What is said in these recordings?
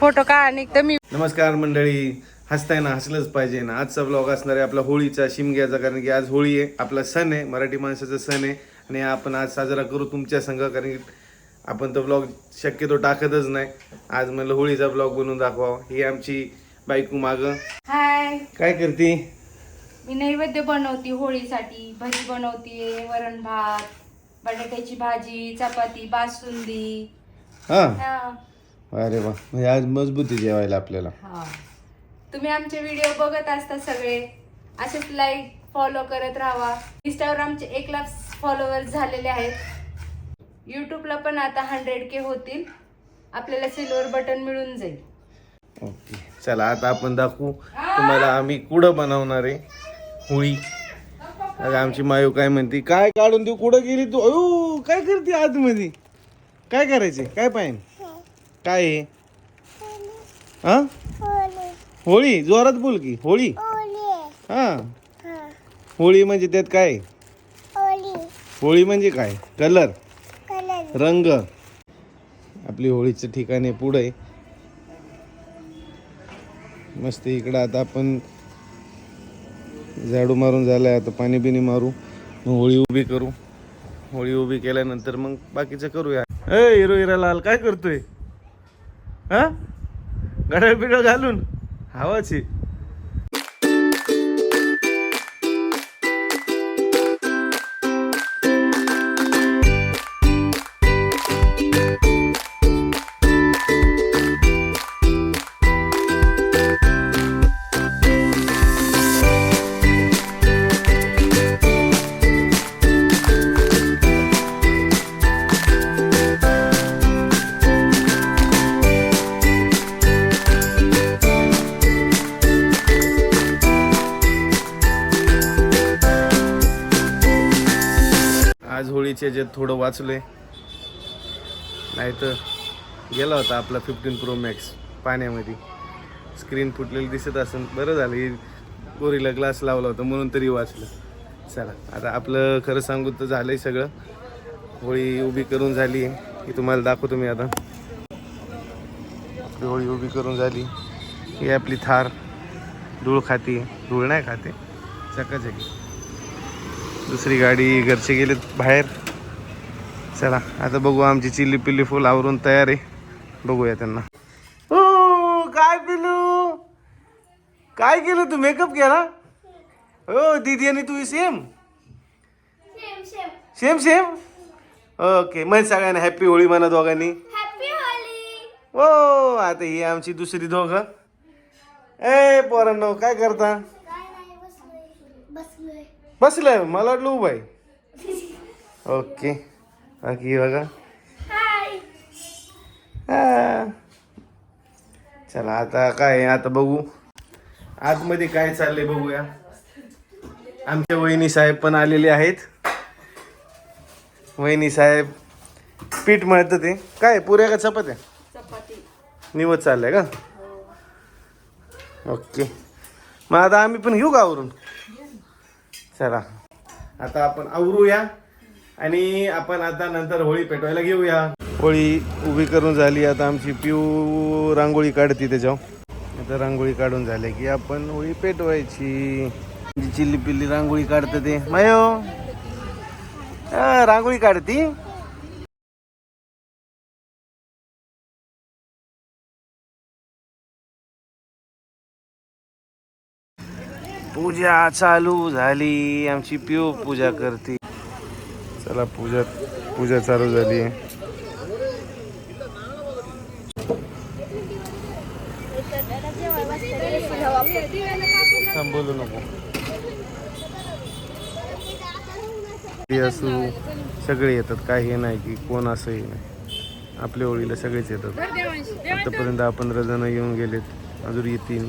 Photo काढा निघतं मी. नमस्कार मंडळी. हसताय ना हसलंच पाहिजे ना. आजचा ब्लॉग असणार आहे आपला होळीचा शिमग्याचा कारण की आज होळी आहे आपला सण आहे मराठी माणसाचा सण आहे. आणि आपण आज साजरा करू तुमच्या संघ कारण की आपण तो ब्लॉग शक्यतो टाकतच नाही. आज म्हणलं होळीचा ब्लॉग बनवून दाखवावं. ही आमची बायको मागं. हाय. काय करते? मी नैवेद्य बनवते होळीसाठी. भजी बनवते वरण भात बटाट्याची भाजी चपाती बासुंदी. हा. हा. अरे वा. म्हणजे आज मजबूती जेवायला आपल्याला. हा. तुम्ही आमचे व्हिडिओ बघत असता सगळे. असेच लाईक फॉलो करत राहा. इंस्टावर आमचे एक लाख फॉलोअर झालेले आहेत. युट्यूबला पण आता हंड्रेड के होतील. आपल्याला सिल्वर बटन मिळून जाईल. ओके. चला आता आपण दाखवू. तुम्हाला आम्ही कुठं बनवणार आहे? होळी. आता आमची मायू काय म्हणते काय काढून देऊ? कुठं गेली तू? अयो काय करते आतमध्ये? काय करायचे काय पाहिजे? काय आहे? हा? होळी. जोरात बोल की होळी. हा. होळी म्हणजे त्यात काय? होळी. म्हणजे काय? कलर. रंग. आपली होळीचं ठिकाण आहे पुढे मस्त इकडं आता आपण झाडू मारून झालाय आता पाणी बिणी मारू. मग होळी उभी करू. होळी उभी केल्यानंतर मग बाकीचं करूया. ए हिरो हिरा लाल काय करतोय? हां? गडळ बिडळ घालून हवाची होळीचे जे थोडं वाचलोय. नाही तर गेला होता आपला फिफ्टीन प्रो मॅक्स पाण्यामध्ये. स्क्रीन फुटलेली दिसत असेल बरं झालं हे गोरीला ग्लास लावला होता म्हणून तरी वाचलं. चला आता आपलं खरं सांगू तर झालं आहे सगळं. होळी उभी करून झाली आहे. ही तुम्हाला दाखवतो मी आता. आपली होळी उभी करून झाली. ही आपली थार. धूळ खाते धूळ नाही खाते. चकाचकी. दुसरी गाडी घरचे गेलेत बाहेर. चला आता बघू आमची चिल्ली पिल्ली फुल आवरून तयार आहे. बघूया त्यांना. हो काय पिलू काय केलं तू? मेकअप केला? हो दीदी आणि तू सेम? Same same? ओके मग सगळ्यांना हॅपी होळी म्हणा दोघांनी. हो आता ही आमची दुसरी दोघं. ए पोरांनो काय करता? बसलंय मला वाटलं उभं आहे. ओके. बाकी बघा. चला आता काय आता बघू. आतमध्ये काय चाललंय बघूया. आमचे वहिनी साहेब पण आलेले आहेत. वहिनी साहेब पीठ म्हणत ते. काय पुऱ्या का चपात्या? चपाती. निवत चाललंय का? ओके. मग आता आम्ही पण घेऊ का आवरून? चला. आता आपण आवरूया आणि आपण आता नंतर होळी पेटवायला घेऊया. होळी उभी करून झाली आता आमची पिऊ रांगोळी काढते त्याच्यावर. आता रांगोळी काढून झाले की आपण होळी पेटवायची. चिल्ली पिल्ली रांगोळी काढतं ते. मायो. रांगोळी काढती? पूजा चालू झाली. आमची पिऊ पूजा करते. चला पूजा पूजा चालू झाली. बोलू नको. ते असू सगळे येतात. काही हे नाही की कोण असंही नाही. आपल्या ओळीला सगळेच येतात. आतापर्यंत आपण जण येऊन गेलेत. अजून येतील.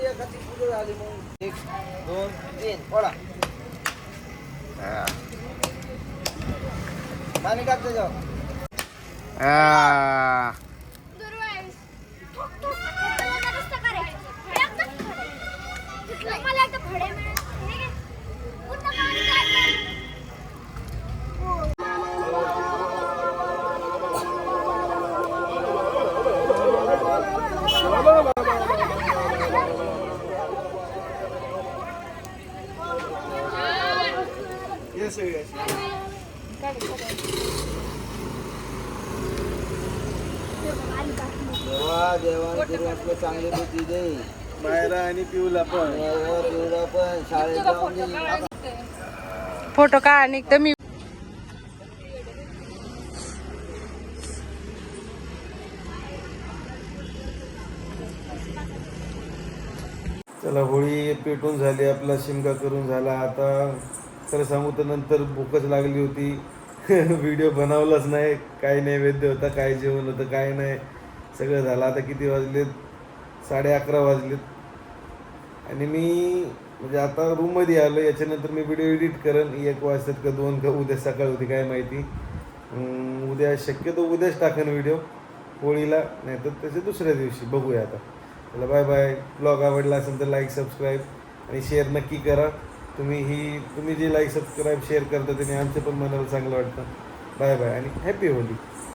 तांदूळ? एक दोन तीन पडा पाणी टाक त्याच्यावर देवा देवाने पूर्वातलं चांगले बुद्धी दे. मायरा आणि पिऊला पण. पण. शाळेत जाऊन दे फोटो का आणि तर मी. चला होळी पेटून झाली आपला शिमगा करून झाला. आता तर सांगू तर नंतर भूकच लागली होती. व्हिडिओ बनवलाच नाही. काय नैवेद्य होता काय जेवण होतं काय नाही. सगळं झालं. आता किती वाजलेत? साडे अकरा वाजलेत. आणि मी म्हणजे आता रूममध्ये आलो याच्यानंतर मी व्हिडिओ एडिट करेन. एक वाजतात का दोन का उद्या सकाळ होती काय माहिती. उद्या शक्यतो उद्याच टाकेन व्हिडिओ होळीला नाही तर त्याच्या दुसऱ्या दिवशी. बघूया आता. चला बाय बाय ब्लॉग आवडला असेल तर लाईक सबस्क्राईब आणि शेअर नक्की करा. तुम्ही ही तुम्ही जे लाईक सबस्क्राईब शेअर करता त्याने आमचं पण मनाला चांगलं वाटतं. बाय बाय आणि हॅपी होली.